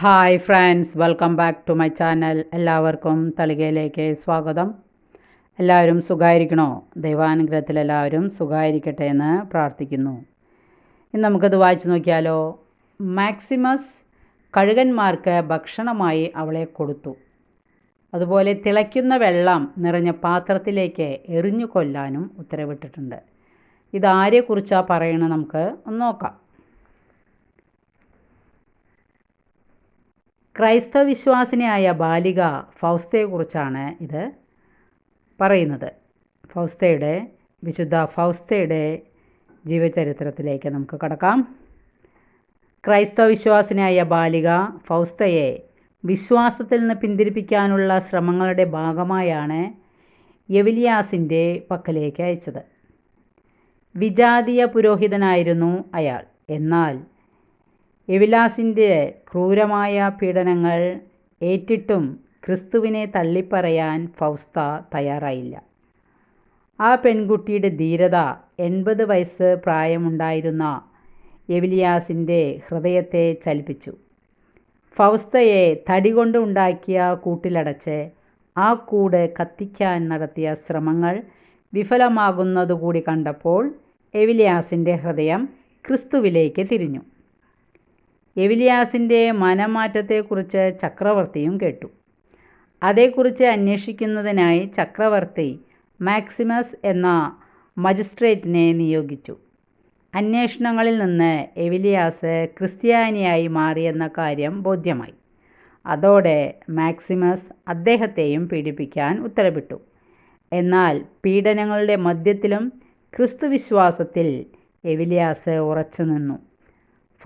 Hi friends welcome back to my channel എല്ലാവർക്കും തളികയിലേക്ക് സ്വാഗതം. എല്ലാവരും സുഖമായിരിക്കണോ ദൈവാനുഗ്രഹത്തിൽ എല്ലാവരും സുഖമായിരിക്കട്ടെ എന്ന് പ്രാർത്ഥിക്കുന്നു. ഇന്ന് നമുക്കത് വായിച്ചു നോക്കിയാലോ? മാക്സിമസ് കഴുകന്മാർക്ക് ഭക്ഷണമായി അവളെ കൊടുത്തു. അതുപോലെ തിളയ്ക്കുന്ന വെള്ളം നിറഞ്ഞ പാത്രത്തിലേക്ക് എറിഞ്ഞു കൊല്ലാനും ഉത്തരവിട്ടിട്ടുണ്ട്. ഇതാരെക്കുറിച്ചാണ് പറയണത് നമുക്ക് ഒന്ന് നോക്കാം. ക്രൈസ്തവ വിശ്വാസിനിയായ ബാലിക ഫൗസ്തയെക്കുറിച്ചാണ് ഇത് പറയുന്നത്. ഫൗസ്തയുടെ വിശുദ്ധ ഫൗസ്തയുടെ ജീവചരിത്രത്തിലേക്ക് നമുക്ക് കടക്കാം. ക്രൈസ്തവ വിശ്വാസിനിയായ ബാലിക ഫൗസ്തയെ വിശ്വാസത്തിൽ നിന്ന് പിന്തിരിപ്പിക്കാനുള്ള ശ്രമങ്ങളുടെ ഭാഗമായാണ് യവിലിയാസിന്റെ പക്കലേക്ക് അയച്ചത്. വിജാതീയ പുരോഹിതനായിരുന്നു അയാൾ. എന്നാൽ എവിലാസിന്റെ ക്രൂരമായ പീഡനങ്ങൾ ഏറ്റിട്ടും ക്രിസ്തുവിനെ തള്ളിപ്പറയാൻ ഫൗസ്ത തയ്യാറായില്ല. ആ പെൺകുട്ടിയുടെ ധീരത എൺപത് വയസ്സ് പ്രായമുണ്ടായിരുന്ന എവിലിയാസിന്റെ ഹൃദയത്തെ ചലിപ്പിച്ചു. ഫൗസ്തയെ തടി കൊണ്ട് ഉണ്ടാക്കിയ കൂട്ടിലടച്ച് ആ കൂട് കത്തിക്കാൻ നടത്തിയ ശ്രമങ്ങൾ വിഫലമാകുന്നതുകൂടി കണ്ടപ്പോൾ എവിലിയാസിന്റെ ഹൃദയം ക്രിസ്തുവിലേക്ക് തിരിഞ്ഞു. എവിലിയാസിന്റെ മനമാറ്റത്തെക്കുറിച്ച് ചക്രവർത്തിയും കേട്ടു. അതേക്കുറിച്ച് അന്വേഷിക്കുന്നതിനായി ചക്രവർത്തി മാക്സിമസ് എന്ന മജിസ്ട്രേറ്റിനെ നിയോഗിച്ചു. അന്വേഷണങ്ങളിൽ നിന്ന് എവിലിയാസ് ക്രിസ്ത്യാനിയായി മാറിയെന്ന കാര്യം ബോധ്യമായി. അതോടെ മാക്സിമസ് അദ്ദേഹത്തെയും പീഡിപ്പിക്കാൻ ഉത്തരവിട്ടു. എന്നാൽ പീഡനങ്ങളുടെ മധ്യത്തിലും ക്രിസ്തുവിശ്വാസത്തിൽ എവിലിയാസ് ഉറച്ചു നിന്നു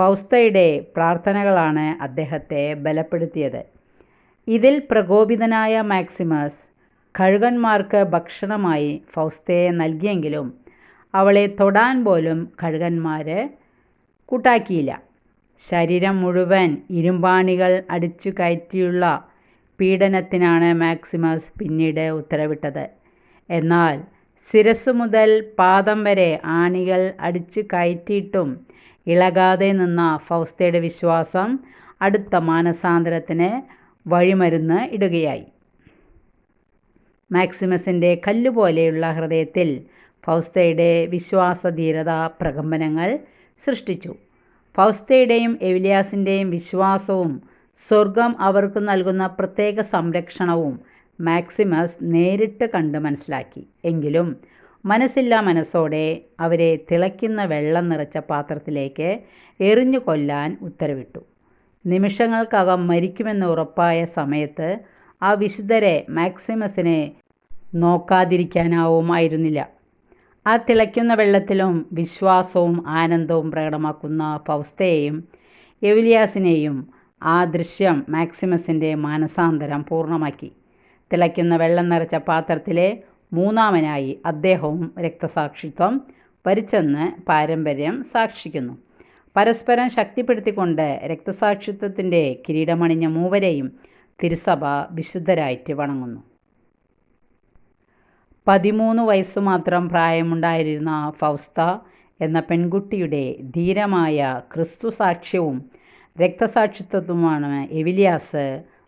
ഫൗസ്തയുടെ പ്രാർത്ഥനകളാണ് അദ്ദേഹത്തെ ബലപ്പെടുത്തിയത്. ഇതിൽ പ്രകോപിതനായ മാക്സിമസ് കഴുകന്മാർക്ക് ഭക്ഷണമായി ഫൗസ്തയെ നൽകിയെങ്കിലും അവളെ തൊടാൻ പോലും കഴുകന്മാർ കൂട്ടാക്കിയില്ല. ശരീരം മുഴുവൻ ഇരുമ്പാണികൾ അടിച്ചു കയറ്റിയുള്ള പീഡനത്തിനാണ് മാക്സിമസ് പിന്നീട് ഉത്തരവിട്ടത്. എന്നാൽ ശിരസ് മുതൽ പാദം വരെ ആണികൾ അടിച്ചു കയറ്റിയിട്ടും ഇളകാതെ നിന്ന ഫൗസ്തയുടെ വിശ്വാസം അടുത്ത മാനസാന്തരത്തിന് വഴിമരുന്ന് ഇടുകയായി. മാക്സിമസിന്റെ കല്ലുപോലെയുള്ള ഹൃദയത്തിൽ ഫൗസ്തയുടെ വിശ്വാസധീരത പ്രകമ്പനങ്ങൾ സൃഷ്ടിച്ചു. ഫൗസ്തയുടെയും എവിലിയാസിന്റെയും വിശ്വാസവും സ്വർഗം അവർക്ക് നൽകുന്ന പ്രത്യേക സംരക്ഷണവും മാക്സിമസ് നേരിട്ട് കണ്ട് മനസ്സിലാക്കി. എങ്കിലും മനസ്സില്ലാ മനസ്സോടെ അവരെ തിളയ്ക്കുന്ന വെള്ളം നിറച്ച പാത്രത്തിലേക്ക് എറിഞ്ഞു കൊല്ലാൻ ഉത്തരവിട്ടു. നിമിഷങ്ങൾക്കകം മരിക്കുമെന്ന് ഉറപ്പായ സമയത്ത് ആ വിശുദ്ധരെ മാക്സിമസിനെ നോക്കാതിരിക്കാനാവുമായിരുന്നില്ല. ആ തിളയ്ക്കുന്ന വെള്ളത്തിലും വിശ്വാസവും ആനന്ദവും പ്രകടമാക്കുന്ന ഫൗസ്തയെയും എവിലിയാസിനെയും ആ ദൃശ്യം മാക്സിമസിന്റെ മാനസാന്തരം പൂർണമാക്കി. തിളയ്ക്കുന്ന വെള്ളം നിറച്ച പാത്രത്തിലെ മൂന്നാമനായി അദ്ദേഹവും രക്തസാക്ഷിത്വം വരിച്ചെന്ന് പാരമ്പര്യം സാക്ഷിക്കുന്നു. പരസ്പരം ശക്തിപ്പെടുത്തിക്കൊണ്ട് രക്തസാക്ഷിത്വത്തിന്റെ കിരീടമണിഞ്ഞ മൂവരെയും തിരുസഭ വിശുദ്ധരായിട്ട് വണങ്ങുന്നു. പതിമൂന്ന് വയസ്സ് മാത്രം പ്രായമുണ്ടായിരുന്ന ഫൗസ്ത എന്ന പെൺകുട്ടിയുടെ ധീരമായ ക്രിസ്തു സാക്ഷ്യവും രക്തസാക്ഷിത്വത്തുമാണ് എവിലിയാസ്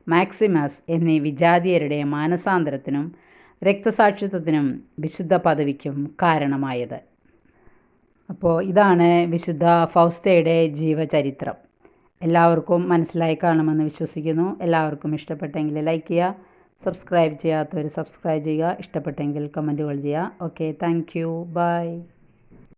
മാക്സിമസ് എന്നീ വിജാതീയരുടെ മാനസാന്തരത്തിനും രക്തസാക്ഷിത്വത്തിനും വിശുദ്ധ പദവിക്കും കാരണമായത്. അപ്പോൾ ഇതാണ് വിശുദ്ധ ഫൗസ്തയുടെ ജീവചരിത്രം. എല്ലാവർക്കും മനസ്സിലായി കാണുമെന്ന് വിശ്വസിക്കുന്നു. എല്ലാവർക്കും ഇഷ്ടപ്പെട്ടെങ്കിൽ ലൈക്ക് ചെയ്യുക സബ്സ്ക്രൈബ് ചെയ്യാത്തവർ സബ്സ്ക്രൈബ് ചെയ്യുക ഇഷ്ടപ്പെട്ടെങ്കിൽ കമന്റുകൾ ചെയ്യുക. Okay thank you. ബൈ.